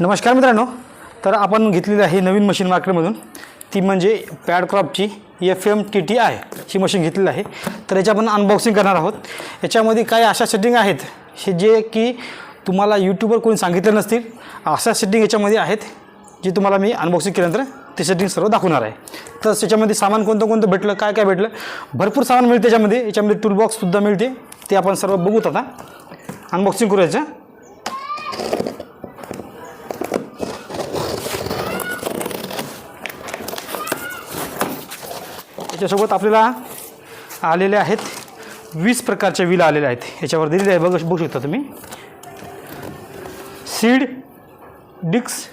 नमस्कार मित्रांनो तर आपण घेतलेली आहे नवीन मशीन मार्केटमधून. ती म्हणजे पॅडक्रॉपची F M T T I he machine घेतलेली आहे. तर याची आपण अनबॉक्सिंग करणार आहोत. याच्यामध्ये काही अशा सेटिंग आहेत हे जे की तुम्हाला यूट्यूबवर कोणी सांगितलं नसतील अशा सेटिंग याच्यामध्ये आहेत जी तुम्हाला मी अनबॉक्सिंग केल्यानंतर ते सेटिंग सर्व दाखवणार आहे. तर त्याच्यामध्ये सामान कोणतं कोणतं भेटलं काय काय भेटलं भरपूर सामान मिळते त्याच्यामध्ये याच्यामध्ये टूलबॉक्ससुद्धा मिळते ते आपण सर्व बघूत आता. अनबॉक्सिंग करू याच्यासोबत आपल्याला आलेले आहेत. वीस प्रकारच्या विला आलेल्या आहेत. याच्यावर दिलेले आहे. बघ बघू शकता तुम्ही. सीड डिक्स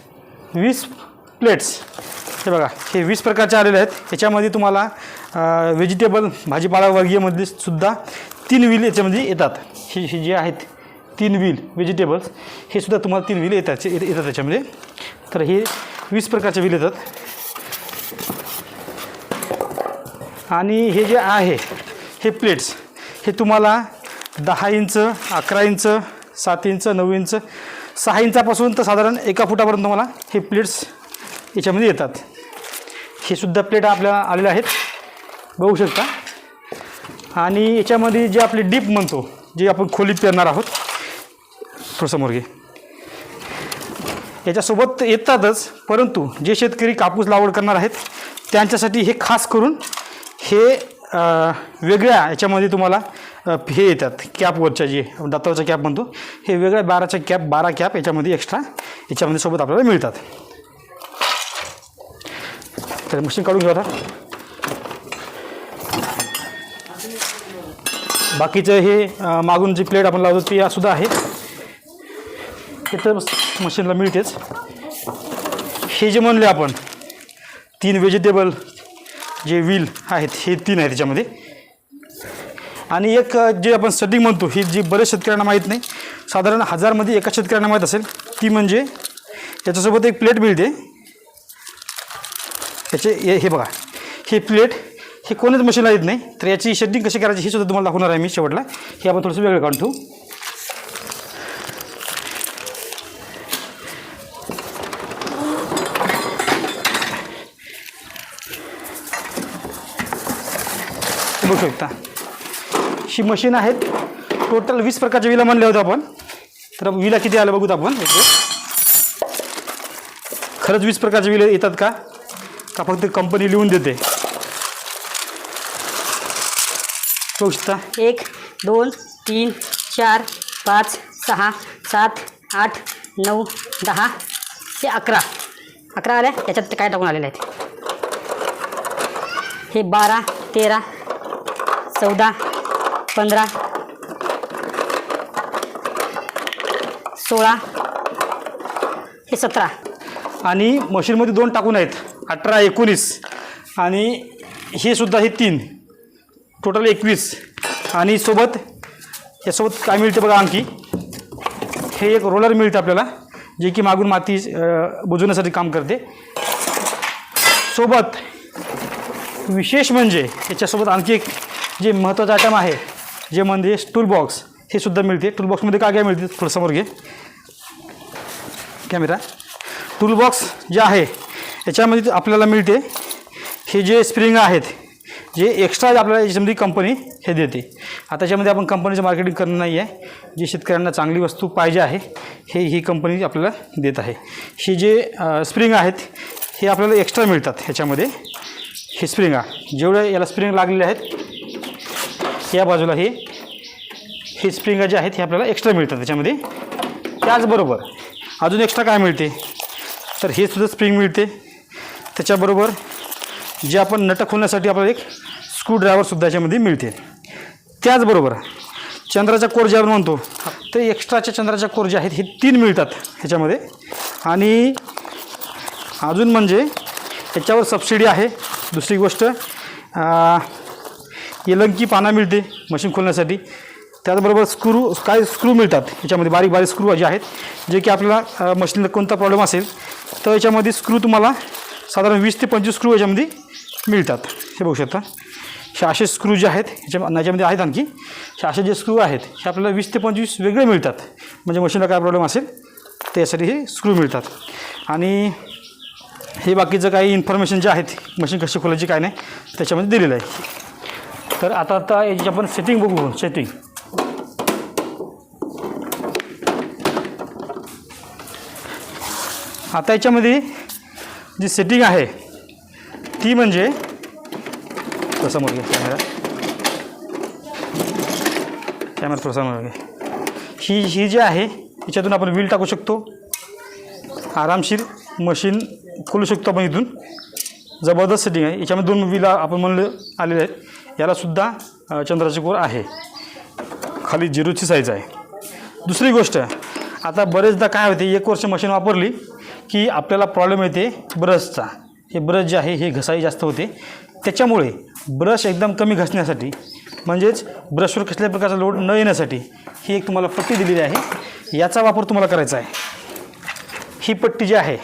वीस प्लेट्स. हे बघा हे वीस प्रकारचे आलेले आहेत. याच्यामध्ये तुम्हाला व्हेजिटेबल भाजीपाला वर्गीयमध्ये सुद्धा तीन व्हील याच्यामध्ये येतात. हे हे जे आहेत तीन व्हील व्हेजिटेबल्स हे सुद्धा तुम्हाला तीन व्हील येतात येतात त्याच्यामध्ये तर हे वीस प्रकारचे व्हील येतात. आणि हे जे आहे हे प्लेट्स हे तुम्हाला दहा इंच अकरा इंच सात इंच नऊ इंच सहा इंचापासून तर साधारण एका फुटापर्यंत तुम्हाला हे प्लेट्स याच्यामध्ये येतात. हे सुद्धा प्लेट आपल्याला आलेले आहेत. बघू शकता. आणि याच्यामध्ये जे आपले डीप म्हणतो जे आपण खोलीत पेरणार आहोत थोडंसमोर घे. याच्यासोबत येतातच परंतु जे शेतकरी कापूस लागवड करणार आहेत त्यांच्यासाठी हे खास करून हे वेगळ्या याच्यामध्ये तुम्हाला हे येतात. कॅपवरच्या जे दातावरच्या कॅप म्हणतो हे वेगळ्या बाराच्या कॅप बारा कॅप याच्यामध्ये एक्स्ट्रा याच्यामध्ये सोबत आपल्याला मिळतात. तर मशीन काढून घेऊ आता. बाकीचं हे मागून जी प्लेट आपण लावतो ती सुद्धा आहे. तिथं मशीनला मिळतेच. हे जे म्हणले आपण तीन व्हेजिटेबल जे व्हील आहेत हे तीन आहे त्याच्यामध्ये आणि एक जे आपण सेटिंग म्हणतो ही जी बरेच शेतकऱ्यांना माहीत नाही साधारण हजारमध्ये एका शेतकऱ्यांना माहीत असेल ती म्हणजे याच्यासोबत एक प्लेट मिळते. याचे हे हे बघा. हे प्लेट हे कोणच मशीनला येत नाही तर याची शेटिंग कशी करायची हे सुद्धा तुम्हाला दाखवणार आहे मी शेवटला. हे आपण थोडंसं वेगळं काढून ठेवू. बघू शकता. ही मशीन आहेत. टोटल वीस प्रकारच्या विला म्हणले होत्या आपण. तर विला किती आलं बघूत आपण. खरंच वीस प्रकारचे विले येतात का? का फक्त कंपनी लिहून देते? बघू शकता एक दोन तीन चार पाच सहा सात आठ नऊ दहा ते अकरा. अकरा आल्या? त्याच्यात काय टाकून आलेले आहेत? हे बारा तेरा चौदा पंधरा सोळा हे सतरा. आणि मशीनमध्ये दोन टाकून आहेत अठरा एकोणीस. आणि हे सुद्धा हे तीन. टोटल एकवीस. आणि सोबत यासोबत काय मिळते बघा आणखी? हे एक रोलर मिळते आपल्याला जे की मागून माती बुजवण्यासाठी काम करते. सोबत विशेष म्हणजे याच्यासोबत आणखी एक जे महत्त्वाचं आयटम आहे जे म्हणजे टूलबॉक्स हे सुद्धा मिळते. टूलबॉक्समध्ये काय काय मिळते थोडं समोर घे. कॅमेरा टूलबॉक्स जे आहे याच्यामध्ये आपल्याला मिळते. हे जे स्प्रिंग आहेत जे एक्स्ट्रा आपल्याला याच्यामध्ये कंपनी हे देते. आता याच्यामध्ये आपण कंपनीचं मार्केटिंग करणं नाही आहे जे शेतकऱ्यांना चांगली वस्तू पाहिजे आहे हे ही कंपनी आपल्याला देत आहे. हे जे स्प्रिंग आहेत हे आपल्याला एक्स्ट्रा मिळतात ह्याच्यामध्ये. हे स्प्रिंगा जेवढे याला स्प्रिंग लागलेले आहेत या बाजूला हे हे स्प्रिंगा जे आहेत हे आपल्याला एक्स्ट्रा मिळतात त्याच्यामध्ये. त्याचबरोबर अजून एक्स्ट्रा काय मिळते? तर हे सुद्धा स्प्रिंग मिळते. त्याच्याबरोबर जे आपण नटक खोलण्यासाठी आपल्याला एक स्क्रूड्रायव्हरसुद्धा याच्यामध्ये मिळते. त्याचबरोबर चंद्राच्या कोर जे आपण म्हणतो ते एक्स्ट्राच्या चंद्राच्या कोर जे आहेत हे तीन मिळतात ह्याच्यामध्ये आणि अजून म्हणजे त्याच्यावर सबसिडी आहे. दुसरी गोष्ट येलंकी एलंकी पाना मिळते मशीन खोलण्यासाठी. त्याचबरोबर स्क्रू काय स्क्रू मिळतात. याच्यामध्ये बारीक बारीक स्क्रू जे आहेत जे की आपल्याला मशीनला कोणता प्रॉब्लेम असेल तर याच्यामध्ये स्क्रू तुम्हाला साधारण वीस ते पंचवीस स्क्रू याच्यामध्ये मिळतात. हे बघू शकता. हे असे स्क्रू जे आहेत ह्याच्या याच्यामध्ये आहेत आणखी. हे असे जे स्क्रू आहेत हे आपल्याला वीस ते पंचवीस वेगळे मिळतात. म्हणजे मशीनला काय प्रॉब्लेम असेल त्यासाठी हे स्क्रू मिळतात. आणि हे बाकीचं काही इन्फॉर्मेशन जे आहेत मशीन कशी खोलायची काय नाही त्याच्यामध्ये दिलेलं आहे. तर आता आता याची आपण सेटिंग बघू सेटिंग आता याच्यामध्ये जी सेटिंग आहे ती म्हणजे थोडासा समोर घ्या कॅमेरा कॅमेरा थोडासा समोर ही ही जी आहे याच्यातून आपण व्हील टाकू शकतो. आरामशीर मशीन खोलू शकतो आपण इथून. जबरदस्त सेटिंग आहे. याच्यामध्ये दोन व्हील आपण म्हणलं आलेले आहेत. यालासुद्धा अ, कोर आहे. खाली झिरोची साईज आहे. दुसरी गोष्ट आता बरेचदा काय होते एक वर्ष मशीन वापरली की आपल्याला प्रॉब्लेम येते ब्रशचा हे ब्रश जे आहे हे घसाई जास्त होते. त्याच्यामुळे ब्रश एकदम कमी घसण्यासाठी म्हणजेच ब्रशवर कसल्या प्रकारचा लोड न येण्यासाठी ही एक तुम्हाला पट्टी दिलेली आहे. याचा वापर तुम्हाला करायचा आहे. ही पट्टी जी आहे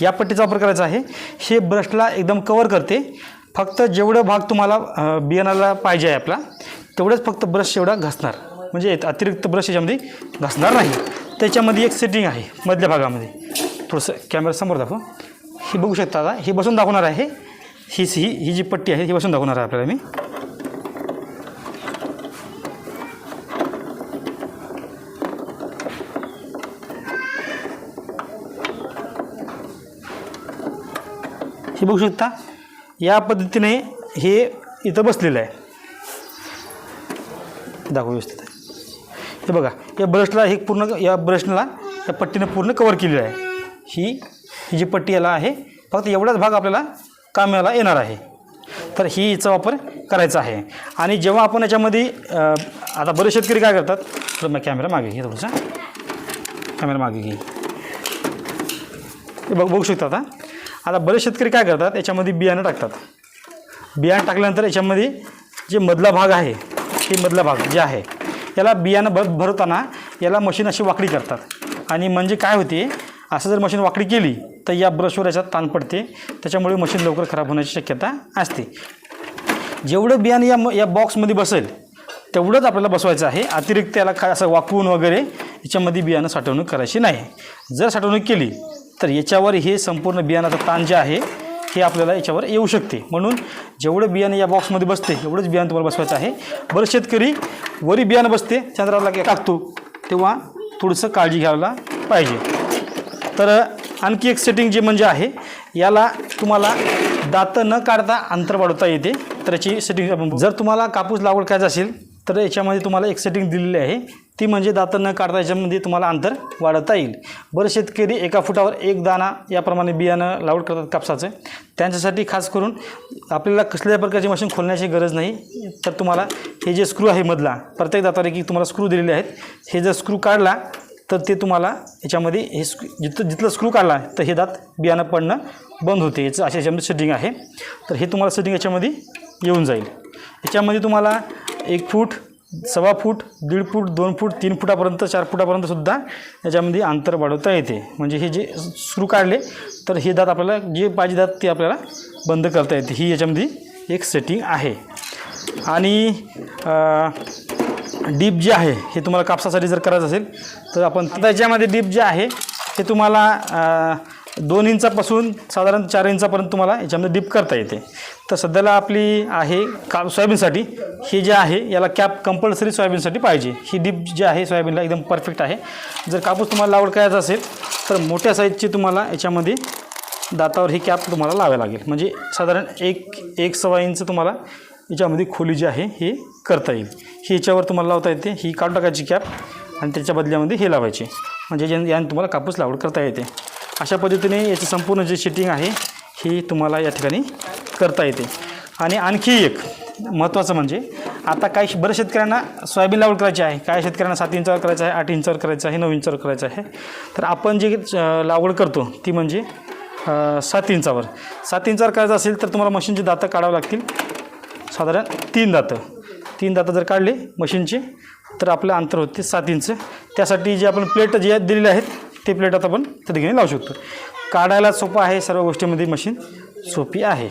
या पट्टीचा वापर करायचा आहे. हे ब्रशला एकदम कवर करते. फक्त जेवढं भाग तुम्हाला बियाणाला पाहिजे आहे आपला तेवढंच फक्त ब्रश एवढा घासणार. म्हणजे अतिरिक्त ब्रश याच्यामध्ये घासणार नाही. त्याच्यामध्ये एक सेटिंग आहे मधल्या भागामध्ये. थोडंसं कॅमेरा समोर दाखव. ही बघू शकता आता हे बसून दाखवणार आहे. ही ही ही जी पट्टी आहे ही बसून दाखवणार आहे आपल्याला मी. हे बघू शकता? या पद्धतीने हे इथं बसलेलं आहे. दाखव व्यवस्थित हे बघा या ब्रशला हे पूर्ण या ब्रशला या पट्टीनं पूर्ण कवर केलेलं आहे. ही ही जी पट्टी याला आहे फक्त एवढाच भाग आपल्याला कामाला येणार आहे. तर ही हिचा वापर करायचा आहे. आणि जेव्हा आपण याच्यामध्ये आता बरेच शेतकरी काय करतात? तर मग कॅमेरा मागे घे थोडंसं. कॅमेरा मागे घे. बघ बघू शकता आता? आता बरेच शेतकरी काय करतात? याच्यामध्ये बियाणं टाकतात. बियाणं टाकल्यानंतर याच्यामध्ये जे मधला भाग आहे हे मधला भाग जे आहे याला बियाणं भर भरताना याला मशीन अशी वाकडी करतात. आणि म्हणजे काय होते? असं जर मशीन वाकडी केली तर या ब्रशवर याच्यात ताण पडते. त्याच्यामुळे मशीन लवकर खराब होण्याची शक्यता असते. जेवढं बियाणं या म या बॉक्समध्ये बसेल तेवढंच आपल्याला बसवायचं आहे. अतिरिक्त याला काय असं वाकवून वगैरे याच्यामध्ये बियाणं साठवणूक करायची नाही. जर साठवणूक केली तर याच्यावर हे संपूर्ण बियाणाचं ताण जे आहे हे आपल्याला याच्यावर येऊ शकते. म्हणून जेवढं बियाणं या बॉक्समध्ये बसते एवढंच बियाणं तुम्हाला बसवायचं आहे. बरं शेतकरी वरी बियाणं बसते चंद्राला टाकतो तेव्हा थोडंसं काळजी घ्यायला पाहिजे. तर आणखी एक सेटिंग जे म्हणजे आहे याला तुम्हाला दातं न काढता अंतर वाढवता येते. तर याची सेटिंग आपण जर तुम्हाला कापूस लागवड करायचं असेल तर याच्यामध्ये तुम्हाला एक सेटिंग दिलेली आहे. ती म्हणजे दातं न काढता याच्यामध्ये तुम्हाला अंतर वाढवता येईल. बरं शेतकरी एका फुटावर एक दाणा याप्रमाणे बियाणं लावड करतात कापसाचं. त्यांच्यासाठी खास करून आपल्याला कसल्याही प्रकारची मशीन खोलण्याची गरज नाही. तर तुम्हाला हे जे स्क्रू आहे मधला प्रत्येक दातावर की तुम्हाला स्क्रू दिलेले आहेत. हे जर स्क्रू काढला तर ते तुम्हाला याच्यामध्ये हे स्क्रू जिथं जिथलं स्क्रू काढला तर हे दात बियाणं पडणं बंद होते. याचं अशा याच्यामध्ये सेटिंग आहे. तर हे तुम्हाला सेटिंग याच्यामध्ये येऊन जाईल. याच्यामध्ये तुम्हाला एक फूट सव्वा फूट दीड फूट दोन फूट तीन फुटापर्यंत चार फुटापर्यंत सुद्धा याच्यामध्ये अंतर वाढवता येते. म्हणजे हे जे सुरू काढले तर हे दात आपल्याला जे पाहिजे दात ते आपल्याला बंद करता येते. ही याच्यामध्ये एक सेटिंग आहे. आणि डीप जे आहे हे तुम्हाला कापसासाठी जर करायचं असेल तर आपण त्याच्यामध्ये डीप जे आहे हे तुम्हाला दोन इंचापासून साधारण चार इंचापर्यंत तुम्हाला याच्यामध्ये डीप करता येते. तर सध्याला आपली आहे का सोयाबीनसाठी. हे जे आहे याला कॅप कंपल्सरी सोयाबीनसाठी पाहिजे. ही डीप जी आहे सोयाबीनला एकदम परफेक्ट आहे. जर कापूस तुम्हाला लावड करायचा असेल तर मोठ्या साईजची तुम्हाला याच्यामध्ये दातावर ही कॅप तुम्हाला लावावी लागेल. म्हणजे साधारण एक एक सव्वा इंच तुम्हाला याच्यामध्ये खोली जी आहे हे करता येईल. ही याच्यावर तुम्हाला लावता येते. ही काढून टाकायची कॅप आणि त्याच्या बदल्यामध्ये हे लावायचे. म्हणजे ज्या याने तुम्हाला कापूस लागवड करता येते. अशा पद्धतीने याची संपूर्ण जी शिटिंग आहे ही तुम्हाला या ठिकाणी करता येते. आणि आणखी एक महत्त्वाचं म्हणजे आता काही बऱ्याच शेतकऱ्यांना सोयाबीन लागवड करायची आहे. काही शेतकऱ्यांना सात इंचावर करायचं आहे आठ इंचावर करायचं आहे नऊ इंचावर करायचं आहे. तर आपण जे लागवड करतो ती म्हणजे सात इंचावर. सात इंचावर करायचं असेल तर तुम्हाला मशीनची दातं काढावं लागतील. साधारण तीन दातं. तीन दातं जर काढले मशीनचे तर आपलं अंतर होते सात इंच. त्यासाठी जे आपण प्लेट जे दिलेले आहेत ते प्लेट आता आपण त्या ठिकाणी लावू शकतो. काढायला सोपं आहे सर्व गोष्टीमध्ये मशीन सोपी आहे.